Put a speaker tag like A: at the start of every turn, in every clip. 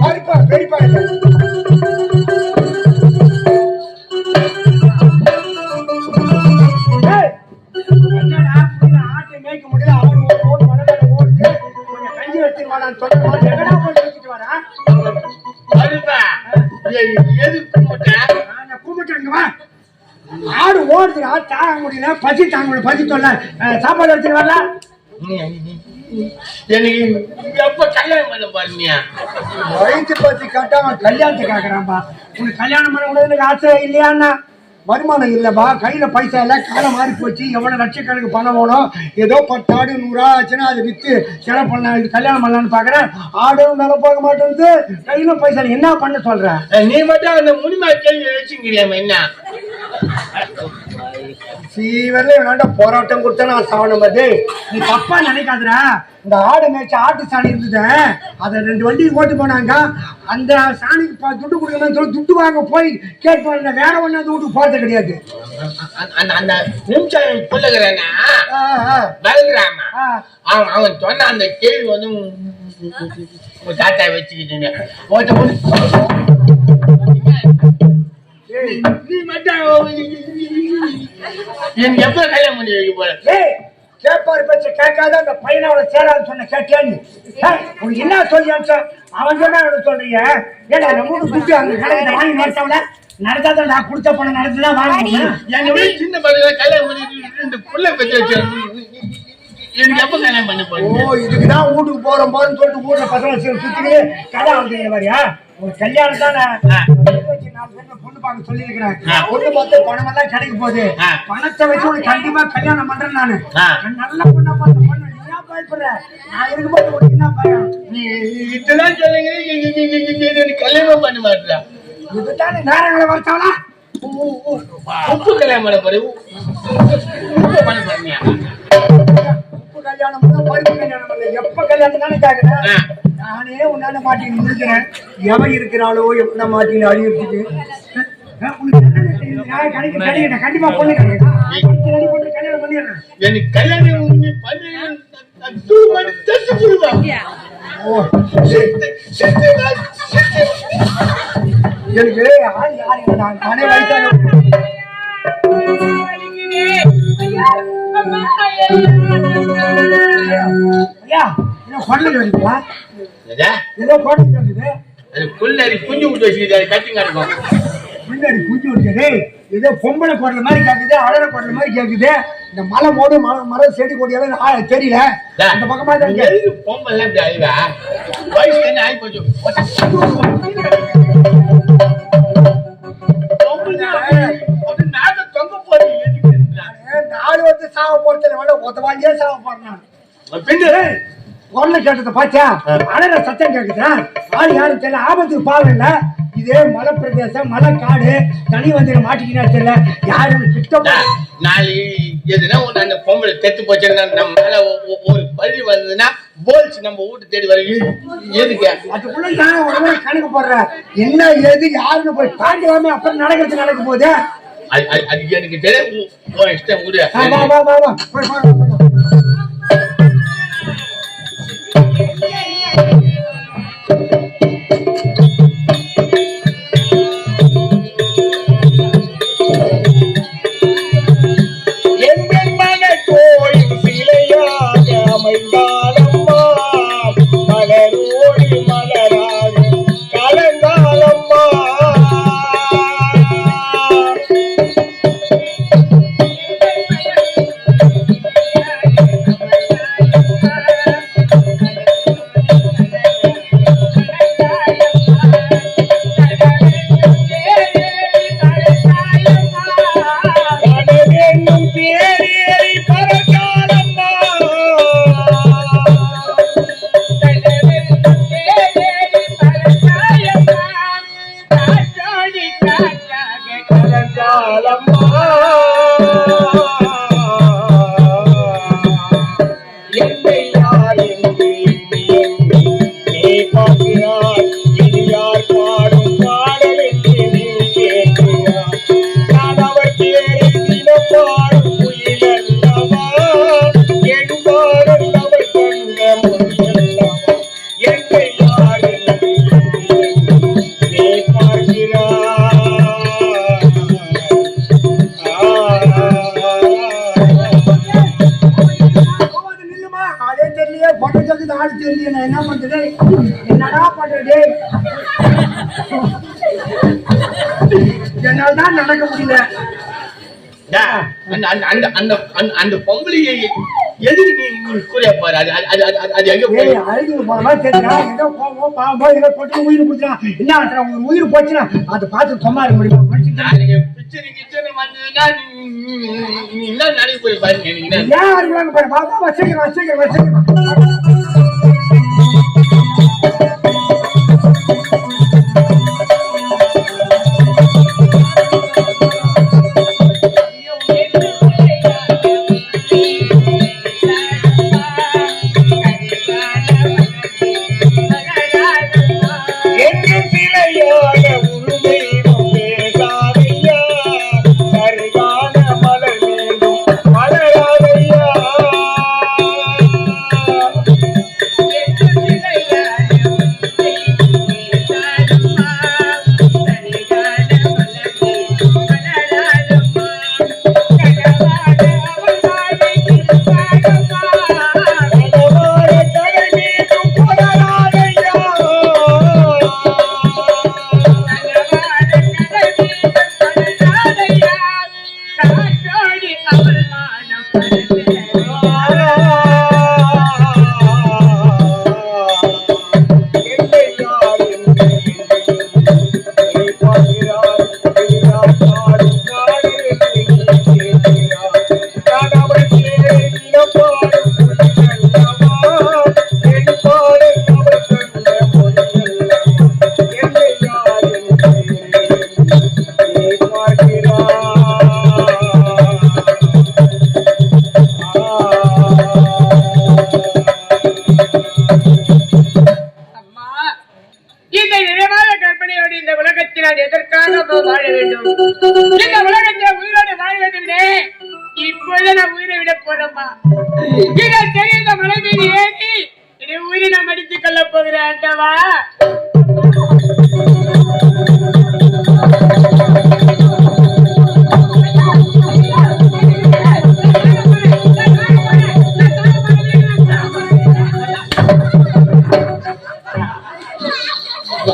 A: பாருப்பா பெரியப்பா மேய்க்க முடியல, கொஞ்சம் வச்சுட்டு நான் ஆடு ஓடுதுடா தாங்க முடியல பசி தாங்க முடியல பசி தொல்லை சாப்பாடு எடுத்துட்டு வரல
B: எனக்கு எப்ப கல்யாணம் பண்ண பாருங்க
A: வயிற்று பசி கட்டாம கல்யாணத்தை கேட்கறான்பா உனக்கு கல்யாணம் பண்ண கூட எனக்கு ஆசை இல்லையான்னா வருமானம் இல்லைப்பா. கையில பைசா இல்லை காலம் மாறி போச்சு. எவ்வளவு லட்சக்கணக்கு பணம் வேணும்? ஏதோ பத்து ஆடு ஆச்சுன்னா அதை வித்து செலவு பண்ண இது கல்யாணம் பண்ணலான்னு பாக்குறேன். ஆடும் வேலை போக மாட்டேங்குது கையில பைசா என்ன பண்ண சொல்ற?
B: நீ மட்டும் அந்த முடிமா கேள்வி வச்சுக்கிறியாம என்ன?
A: சீவரில் வேண்டாம் போராட்டம் கொடுத்தா நான் சாவணும் அது நீ தப்பா நினைக்காதடா. இந்த ஆடு மேய்ச்ச ஆட்டு சாணி இருந்தது. அதை ரெண்டு வண்டி ஓட்டு போனாங்க. அந்த சாணிக்கு துட்டு கொடுக்கணும்னு சொல்லி துட்டு வாங்க போய் கேட்டு வேற ஒண்ணு அந்த வீட்டுக்கு போறது கிடையாது.
B: அந்த- நிமிஷம் பிள்ளைகிறேன்னா. அவன் அவன் சொன்ன அந்த கேள்வி வந்து உன் தாத்தா வச்சுக்கிட்டீங்க நீ மட்டும் எனக்கு எப்ப கல்யாணம் பண்ணி வைக்க போற?
A: ஏய், கேப்பாரு பேச்ச கேட்காத அந்த பையனோட சேரான்னு சொன்ன ஏய், உனக்கு என்ன சொல்லி அனுப்பிச்ச? அவன் சொன்னா சொல்றீங்க? நம்ம வீட்டு துட்டு அங்க கடையில வாங்கி நடத்தவல நடத்தாத நான் கொடுத்த பணம் நடத்துதான் வாங்கணும்
B: எங்க வீட்டு சின்ன பையன் கல்யாணம் பண்ணி ரெண்டு புள்ள பெற்று வச்சு எனக்கு எப்ப கல்யாணம் பண்ணி
A: ஓ
B: போறீங்க
A: இதுக்குதான் வீட்டுக்கு போறோம் சொல்லிட்டு ஊர்ல பசங்க சுத்திட்டு கதை வந்துக்கிற மாதிரியா ஒரு கல்யாணம் தானே? நாலு பேர்ல பார்க்க சொல்லியிருக்கிறேன்
B: ஆ.
A: பொண்ணு பார்த்து பணம் எல்லாம் கிடைக்க போகுது. பணத்தை வச்சு உனக்கு கண்டிப்பா கல்யாணம் பண்றேன் நானு. நல்ல பொண்ணா பார்த்து பொண்ணு. பயப்படுற? நான் இருக்கும்போது உனக்கு என்ன பயம்?
B: நீ இதெல்லாம் சொல்லுங்க கல்யாணம் பண்ண மாட்டா
A: இதுதானே நேரங்களை வரத்தாளா
B: உப்பு கல்யாணம் பண்ண போறேன் உப்பு பண்ண போறீங்க
A: உப்பு கல்யாணம் பண்ண பருப்பு கல்யாணம் எப்ப கல்யாணம் தானே கேக்குறேன்
B: ஆ.
A: நானே உன்னால மாட்டின்னு இருக்கிறேன் எவன் இருக்கிறாளோ எப்ப மாட்டின்னு அழியிறதுக்கு கண்டிப்பா பொண்ணு கல்யாணம் பண்ணிடுறேன்.
B: எனக்கு கல்யாணம்.
A: எனக்கு யாரு நான் நானே வயசான
B: குஞ்சு விட்டு வச்சுக்கிட்டு அது கட்டி கிடக்கும்
A: முன்னாடி குஞ்சு விடுச்சது ஏதோ பொம்பளை குடல் மாதிரி கேக்குது அழற குடல் மாதிரி கேக்குது. இந்த மலை மோடு மரம் செடி கொடியெல்லாம் தெரியல. அந்த பக்கமா
B: பொம்பளை வயசு என்ன ஆகி போச்சு.
A: ஒத்த வாங்கியே சாவ போறான்
B: பின்ன
A: குரல கேட்டதை பாத்தியா? அழற சத்தம் கேக்குதா? ஆள் யாரும் தெரியல ஆபத்துக்கு பாவம் இல்ல. இதே மலை பிரதேசம் மலை காடு தனி வந்து மாட்டிக்கினா தெரியல. யாரும் கிட்ட
B: நாளைக்கு எதுனா ஒண்ணு அந்த பொம்பளை செத்து போச்சுன்னா நம்ம மேல ஒரு பழி வந்ததுன்னா போல்ஸ் நம்ம வீட்டு தேடி வர எதுக்கு?
A: அதுக்குள்ள நான் உடனே கணக்கு போடுறேன் என்ன ஏது யாருன்னு போய் தாண்டிடாம அப்புறம் நடக்கிறது நடக்க போகுது
B: அது அது- அது எனக்கு தெரியும் உன் உன் இஷ்டம் விடு
A: என்ன பண்றது என்னடா பண்றது என்னால தான் நடக்க முடியல
B: அந்த பொம்பளையை எதுக்கு நீ கூறிய பாரு அது அது அது அது- எங்க போய்
A: அழுது போன மாதிரி போவோம் பாவம் ஏதோ போட்டு உயிர் கொடுத்துறான் என்ன ஆட்டம் உங்க உயிர் போச்சுன்னா அதை பார்த்து சும்மா இருக்க முடியுமா மனுஷன்
B: பிச்சரு கிச்சரு வந்ததுன்னா நீ என்ன நடக்க போய் பாருங்க நீங்க
A: ஏன் அறுக்கலாங்க பாரு வா வச்சுக்கிறேன் வச்சுக்கிறேன் வச்சுக்கிறேன்
C: நான் உயிரை விட போறேம்மா. இதை மலை மீது ஏறி உயிரை நான் மடித்துக் கொள்ள போகிறேன் ஆண்டவா?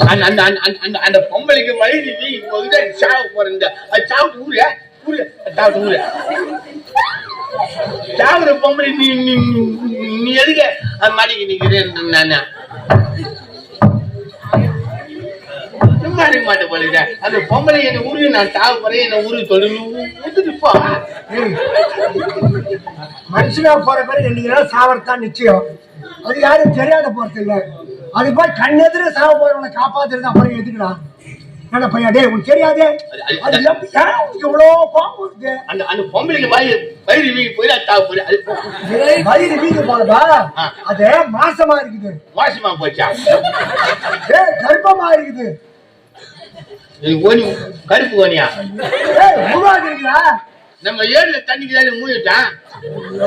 B: அந்த அந்த அந்த அந்த அந்த பொம்பளைக்கு வழி நீ இப்போ வந்து சாவு போற இந்த சாவு ஊரு ஊரு சாவு ஊரு. சாவுற பொம்பளை நீ நீ நீ- நீ அது மாடிக்கு நிக்கிறேன் நானு. சும்மா இருக்க மாட்டேன் போல அந்த பொம்பளை என்ன ஊரு நான் சாவு போறேன் என்ன ஊரு சொல்லணும் ஊத்துட்டு போ?
A: மனுஷனா போற பிறகு என்னைக்கு சாவரத்தான் நிச்சயம். அது யாரும் தெரியாத போறது இல்லை. அது போய் கண்ணெதிர சாவ போறவனை காப்பாத்துறது அப்புறம் எதுக்குடா? என்ன பையன்? டேய் உனக்கு தெரியாதே? அது இவ்வளவு கோபம் வருது?
B: அந்த அந்த பொம்பளைக்கு வயிறு வயிறு வீங்கி போய் நான் சாவு போறேன் அது
A: வயிறு வீங்க போனதா. அது மாசமா இருக்குது.
B: மோசமா போச்சா?
A: ஏய் கர்ப்பமா இருக்குது.
B: ஓனி கருப்பு ஓனியா
A: ஏய் உருவாக இருக்குதா
B: நம்ம ஏரியில தண்ணிக்கு தானே மூடிட்டான்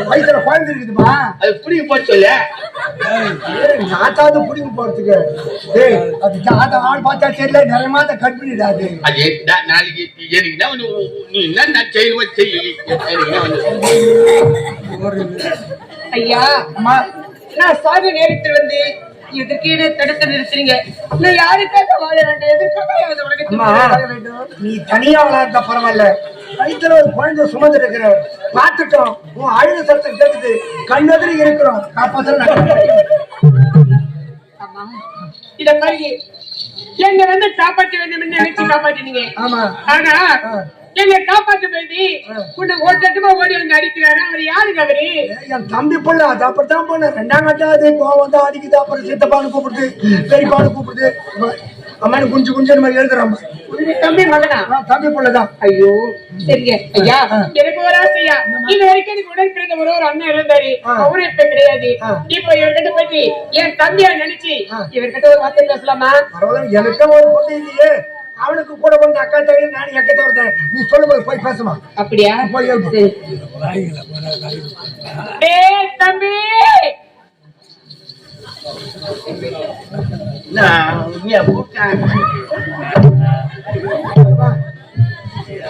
A: வயிற்றுல குழந்தை இருக்குதுமா?
B: அது பிடிக்க போச்சு சொல்லு.
A: ஏய், நாட்டாவது புடிங்க போறதுக்கு. ஏய் அது ஜாத ஆள் பார்த்தா தெரியல நிறைய மாதம் கற்பிணிடா அது.
B: அது நாளைக்கு எனக்கு என்ன வந்து நீ என்ன நான் செய்யணுமோ செய்ய.
C: ஐயா
A: அம்மா
C: நான் சாக நேரத்தில் வந்து எதற்கு என்ன தடுத்து நிறுத்துறீங்க? நான் யாருக்காக வாழ வேண்டும்? எதற்காக
A: நீ தனியா விளையாடுற பரவாயில்ல. வயிற்றுல ஒரு குழந்தை சுமந்து இருக்கிற பார்த்துட்டோம். உன் அழுத சத்தம் கேட்டுது கண்ணெதிரி இருக்கிறோம்.
C: இத பாருங்க. என்ன வந்து காப்பாற்ற வேண்டும் என்று நினைச்சு காப்பாற்றினீங்க
A: ஆமா.
C: ஆனா. என்னை காப்பாற்ற போய் உன்னை ஓட்டமா ஓடி வந்து அடிக்கிறாரு. அவர் யாருங்க அவரு?
A: என் தம்பி பிள்ளை அது அப்படித்தான் போன. ரெண்டாம் கட்டாது கோவம் வந்து அடிக்குது. அப்புறம் சித்தப்பானு கூப்பிடுது பெரியப்பானு கூப்பிடுது. அம்மானு குஞ்சு குஞ்சு மாதிரி எழுதுறான்
C: உங்க தம்பி மகனா?
A: தம்பி பிள்ளைதான்.
C: ஐயோ. சரிங்க. ஐயா. எனக்கு ஒரு ஆசையா. இது வரைக்கும் எனக்கு உடன் பிறந்த ஒரு ஒரு அண்ணன் இருந்தாரு.
A: ஆ.
C: அவரு இப்ப கிடையாது. இப்ப இவர்கிட்ட போயிட்டு என் தம்பியா நினைச்சு. இவர்கிட்ட ஒரு வார்த்தை பேசலாமா?
A: பரவாயில்ல எனக்கும் ஒரு பொண்ணு இல்லையே. அவனுக்கு கூட வந்து அக்கா தவிர நான் எக்கத்த ஒருத்தன் நீ சொல்லும்போது போய் பேசுமா.
C: அப்படியா?
A: போய்
C: தம்பி!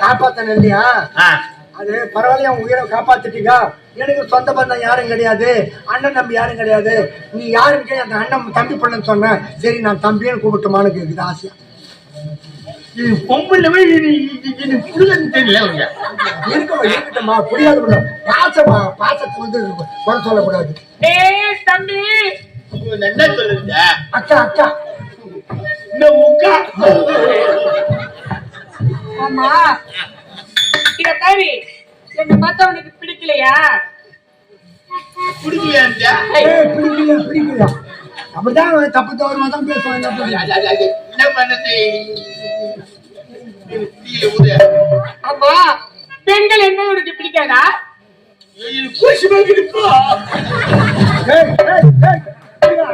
A: காப்பாத்தன இல்லையா அது பரவாயில்ல உன் உயிரை காப்பாத்திட்டீங்க எனக்கு சொந்த பந்தம் யாரும் கிடையாது. அண்ணன் தம்பி யாரும் கிடையாது. நீ யாருக்கே அந்த அண்ணன் தம்பி பண்ணன்னு சொன்ன. சரி நான் தம்பின்னு கூப்பிட்டுமான்னு கேக்குது ஆசையா?
B: இது பொம்பளை இது இது- இது புரியலன்னு தெரியல அவங்க
A: இருக்கமா இருக்கட்டும்மா. புரியாது. பாசமா பாசத்தை வந்து குறை சொல்லக்கூடாது.
C: டேய் தம்பி.
B: என்ன சொல்லுங்க
A: அக்கா அக்கா.
B: இந்த முக்கா.
C: ஆமா. இத பாரு என்ன பார்த்தா உனக்கு பிடிக்கலையா?
B: பிடிக்கலையா
A: பிடிக்கலையா பிடிக்கலையா? அப்படிதான் தப்பு தவறுமா தான் பேசுவான் என்ன
B: பண்ணது
C: ஆமா. பெண்கள் என்ன உனக்கு பிடிக்காதா?
B: இது குசுமா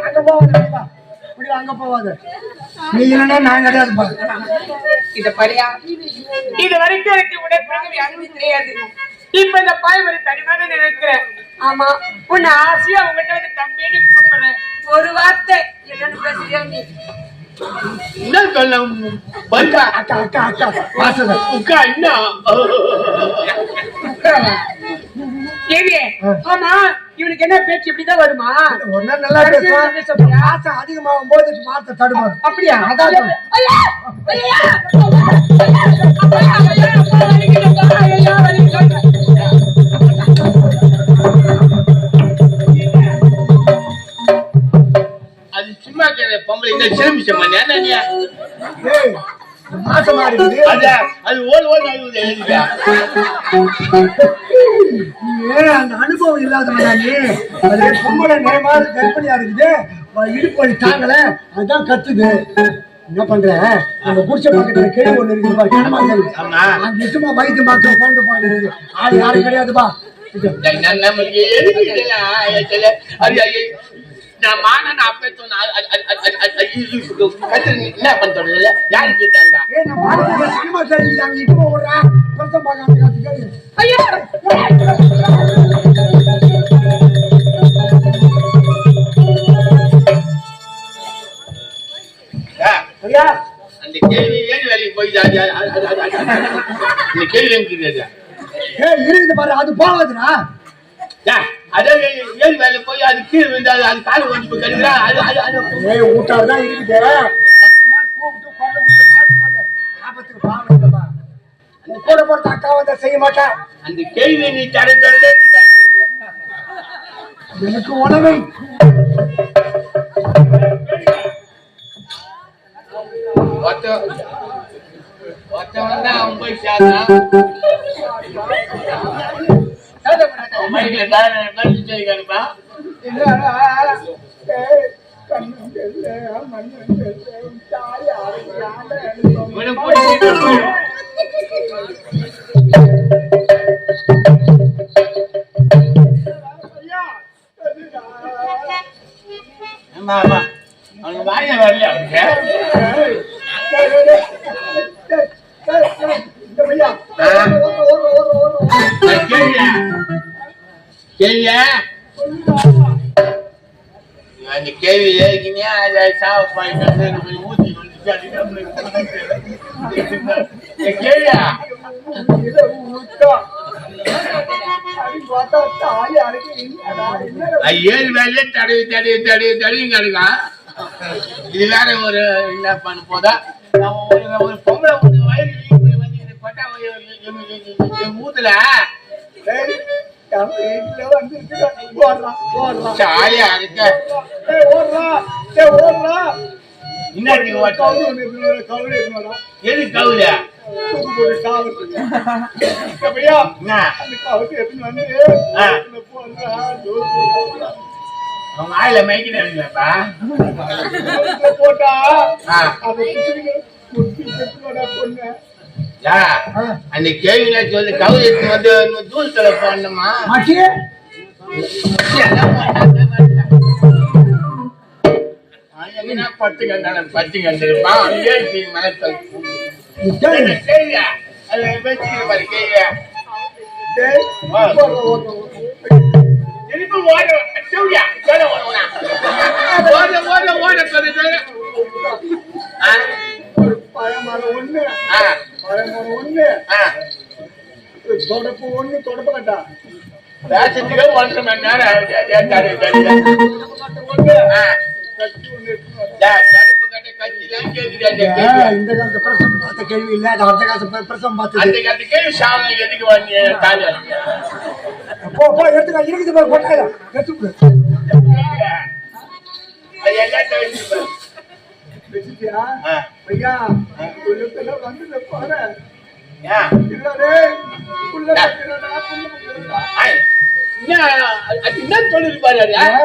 A: அங்க போவாத, இப்படி அங்க போவாத. நீ இல்லைன்னா நான் கிடையாது
C: இத பரியா இது வரைக்கும் எனக்கு உடற்பிறகு அனுமதி கிடையாது. இப்ப இந்த பாய் ஒரு தனிமான நினைக்கிறேன். ஆமா உன்னை ஆசையா உங்ககிட்ட வந்து தம்பின்னு கூப்பிடுறேன். ஒரு வார்த்தை என்னன்னு பேசுறியா நீ?
B: என்ன சொல்ல பல்கா
A: அக்கா அக்கா அக்கா வாசத
B: உக்கா என்ன
C: ஏங்க ஆமா இவனுக்கு என்ன பேச்சு இப்படிதான் வருமா
A: ஒரு நாள் நல்லா பேசுவான் ஆசை அதிகமாகும் போது வார்த்தை தடுமாறும்
C: அப்படியா
A: அதான்
C: ஐயா! ஐயா!
B: இந்த என்ன
A: மாசமா இருக்குது.
B: அது
A: ஏன் அந்த அனுபவம் இல்லாதவனா நீ அது பொம்பளை நேரமாக கற்பனையா இருக்குது. இடுப்பு தாங்கல. அதான் கத்துது. என்ன பண்ற? அந்த குடிச்ச பக்கத்துல கேள்வி ஒண்ணு இருக்குது பாரு கிணமா நிச்சயமா மாத்திரம் கொண்டு போயிடுது ஆள் யாரும் கிடையாதுப்பா
B: அது நான் மானன் அப்பே சொன்ன என்ன பண்றது யாரு கேட்டாங்க
A: சினிமா தெரிஞ்சுட்டாங்க இப்போ விடுறா பிரசம் பார்க்காம
C: ஐயா!
B: அந்த கேள்வி ஏன் வேலைக்கு அது- இந்த கேள்வி எனக்கு தெரியாது
A: பாரு அது போகாதுடா
B: ஏன், அதே ஏழு வேலை போய் அது கீழே விழுந்து அது அது காலை ஒன்று போய் கெடுக்கிறா? அது அது அது.
A: ஏய் ஊட்டார் தான் இருக்குது. கூப்பிட்டு கொண்டு விட்டு பாட்டு சொல்லு. ஆபத்துக்கு பாவம் இல்லைப்பா அந்த கூட போறது அக்கா வந்தா செய்ய மாட்டா.
B: அந்த கேள்வி நீ தர
A: எனக்கு உணவை.
B: அவன் போய் சேர்ந்தான். கேள்வியா அந்த கேவி ஏற்கனவே அதை போய் ஊத்தி வந்துச்சு ஏழு வேலையே தடவி தடவி தடவி தடவி கிடக்கான் இது வேற ஒரு என்ன பண்ண போதா ஒரு ஒரு பொம்பளை ஒரு வயிறு போய் வந்து எங்க ஊத்துல ஜாலியா இருக்க இன்னாடி ஓட்டம் எது கவுல? என்ன? ஆ. அவங்க ஆயில மைக்கிறாங்களப்பா
D: போட்டா? பொண்ணு.
B: அந்த கேள்வியில சொல்லி எடுத்து வந்து தூள் தலை போடணுமா? பத்து கண்டான பத்து கண்டிருப்பான் அங்கே
A: கேளு.
B: கேள்வியா? அது பாரு கேள்வியா. திருப்பி ஓட சொல்லியா சொல்ல ஓடுவா ஓட. ஓட ஓட
D: பழமரம் ஒண்ணு. பழமரம் ஒண்ணு. தொடப்பு ஒண்ணு தொடப்பு கட்டா.
B: பேசுறதுக்கே ஒன்றரை மணி நேரம் அந்த.
A: இந்த காலத்து பிரசவம் பார்த்த கேள்வி இல்ல. அடுத்த காலத்து பிர- பிரசவம் பார்த்தது.
B: அந்த கட்டு கேள்வி எதுக்கு தாலி அறுக்க?
A: போ போ எடுத்துக்க. இருக்குது பாரு கொட்டாயிரம் எடுத்துக்க
B: அது வச்சிருப்பாரு.
D: ஐயா உள்ளத்துல வந்து
B: ஏன்?
D: இல்லடே உள்ள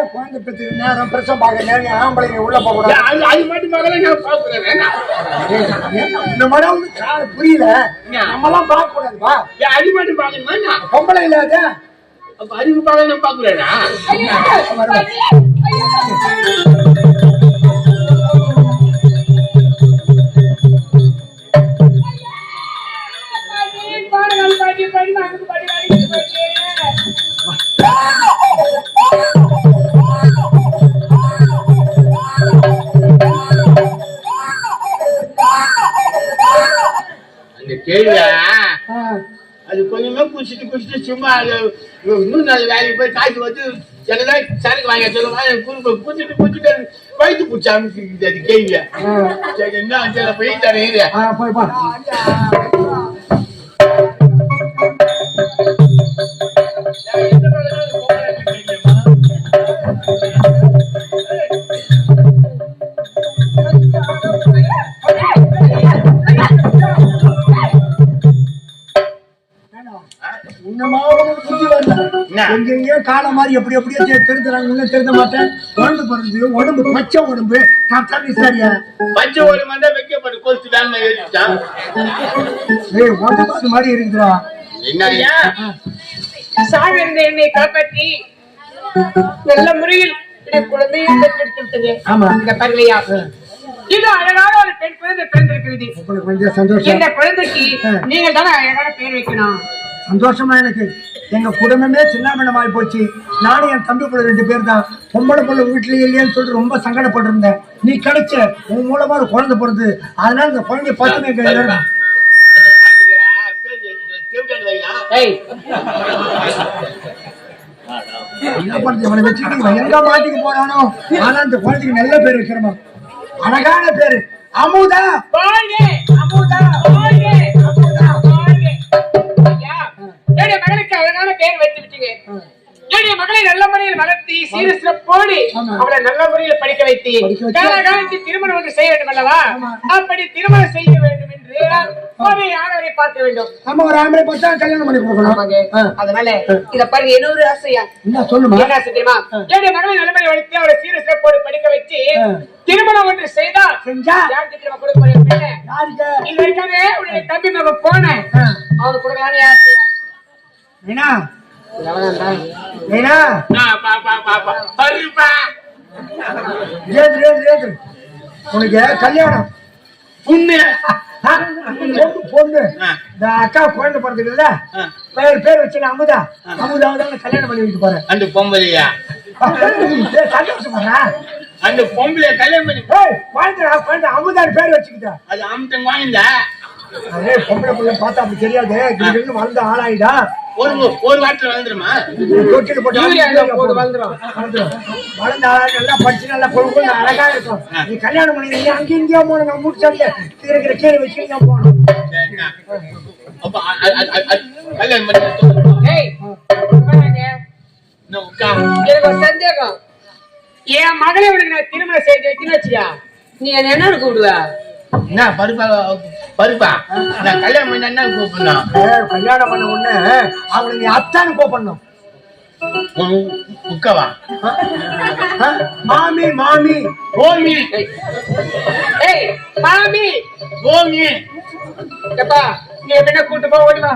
A: குழந்தை பெற்றுக்கு நேரம் பிரசவம் பார்க்க நேரம் ஆம்பளைங்க உள்ள போக கூடாது
B: அது மட்டும் மகளே நான்.
A: இந்த வந்து காது புரியல. நம்மலாம் பார்க்க கூடாதுப்பா
B: அது மட்டும் பார்க்கணுமா என்ன?
A: பொம்பளை இல்லாத
B: அப்ப அறிவு பார்க்க நான் பார்க்கிறேனா? இன்னும் நாலு வேலைக்கு போய் காசு வந்து என்னதான் சரக்கு வாங்க சொல்லுவாங்க குறுக்க குடிச்சிட்டு குடிச்சிட்டு வயிற்று அது கேள்வியா? என்ன போய் தரேன்
A: காலம் மாதிரி எப்படி எப்படியோ தெ- திருந்துறாங்க இன்னும் திருந்த மாட்டேன். குழந்தை பிறந்து உடம்பு பச்சை உடம்பு. கரெக்டா விசாரியா
B: பச்சை ஒரு மண்டை வைக்கப்பட்டு வேலை ஏறிட்டான்
A: ஏய் உடம்பு அது மாதிரி இருக்குதுடா.
B: என்ன?
C: சாமி இருந்த என்னை காப்பாற்றி நல்ல முறையில் குழந்தையை பெற்றெடுத்து விட்டது
A: ஆமா.
C: இந்த பரலையா இது அழகான ஒரு பெண் குழந்தை பிறந்திருக்கிறது.
A: உங்களுக்கு கொஞ்சம் சந்தோஷம்.
C: இந்த குழந்தைக்கு
A: ஆ.
C: நீங்கள் தானே அழகான பேர் வைக்கணும்.
A: சந்தோஷமா எனக்கு. எங்க குடும்பமே சின்னாபின்னமாயி போச்சு. நானும் என் தம்பி பிள்ளை ரெண்டு பேர் தான் பொம்பளை பிள்ளை வீட்டுல இல்லையேன்னு சொல்லிட்டு ரொம்ப சங்கடப்பட்டிருந்தேன். நீ கிடைச்ச உன் மூலமா ஒரு குழந்தை பிறந்து அதனால இந்த குழந்தைய பார்த்து எங்க என்ன பண்றது இவனை வச்சுக்கிட்டு எங்க மாட்டிக்கு போறானோ? ஆனா இந்த குழந்தைக்கு நல்ல பேர் வைக்கிறமா அழகான பேரு. அமுதா.
C: அமுதா. அவளை நல்ல முறையில் படிக்க வைத்து. காலகாலத்தில் திருமணம் ஒன்று செய்ய வேண்டும் அல்லவா. அப்படி திருமணம் செய்ய வேண்டும் என்று ஆணவரை பார்க்க வேண்டும்.
A: நம்ம ஒரு ஆம்பளை பார்த்தா கல்யாணம் பண்ணி கொடுக்கணும்.
C: அதனால இத பாருங்க ஆசையா?
A: என்ன சொல்லுமா?
C: என்ன ஆசை தெரியுமா? என்னுடைய மகளை நல்ல முறையில் வளர்த்து அவளை சீர சிறப்போடு படிக்க வச்சு. திருமணம் ஒன்று செய்தால்
A: செஞ்சா?
C: யாருக்கு திரும்ப கொடுக்க உன்னுடைய தம்பி மகன் போனேன். அவனுக்கு கொடுக்கலான்னு ஆசையா?
A: மீனா? மீனா
B: நான் பா பா பா பா பருப்பா
A: ஏது ஏது ஏது உனக்கு கல்யாணம்.
B: புண்ணு.
A: பொண்ணு. இந்த அக்கா குழந்தை பிறந்ததுல
B: ஆ.
A: பேர் பேர் வச்சு அமுதா. அமுதாவை தான் கல்யாணம் பண்ணி வைக்க போறேன்.
B: அந்த பொம்பளையா?
A: சந்தோஷப்படுறா.
B: அந்த பொம்பளைய கல்யாணம் பண்ணி
A: குழந்தை குழந்தை அமுதான்னு பேர் வச்சுக்கிட்டா.
B: அது அமுத்தம் வாங்கில
A: அதே பொம்பளை பிள்ளை பார்த்தா அப்படி தெரியாது. திடீர்னு வளர்ந்த ஆளாயிடா.
B: ஒரு ஒரு வாரத்துல
A: போட்டு.
C: வளர்ந்துரும்.
A: வளர்ந்த நல்லா படிச்சு நல்லா அழகா இருக்கும். நீ கல்யாணம் பண்ணி நீ அங்கே இங்கேயா நம்ம முடிச்சாங்க இருக்கிற கீழே வச்சு
B: கல்யாணம் பண்ணி.
C: எனக்கு ஒரு சந்தேகம். என் மகளை உனக்கு நான் திருமணம் செய்து வைக்கணும் வச்சியா? நீ என்ன என்ன கூப்பிடுவ?
B: என்ன பருப்பா பருப்பா? நான் கல்யாணம் பண்ண என்ன கூப்பிடணும்
A: கல்யாணம் பண்ண உடனே அவங்களை நீ அத்தான்னு கூப்பிடணும்
B: உ- உட்காவா
A: ஆ? மாமி மாமி.
B: ஓமி.
C: ஏய். மாமி.
B: ஓமி.
C: எப்பா நீ என்ன கூட்டு போ ஓடி வா.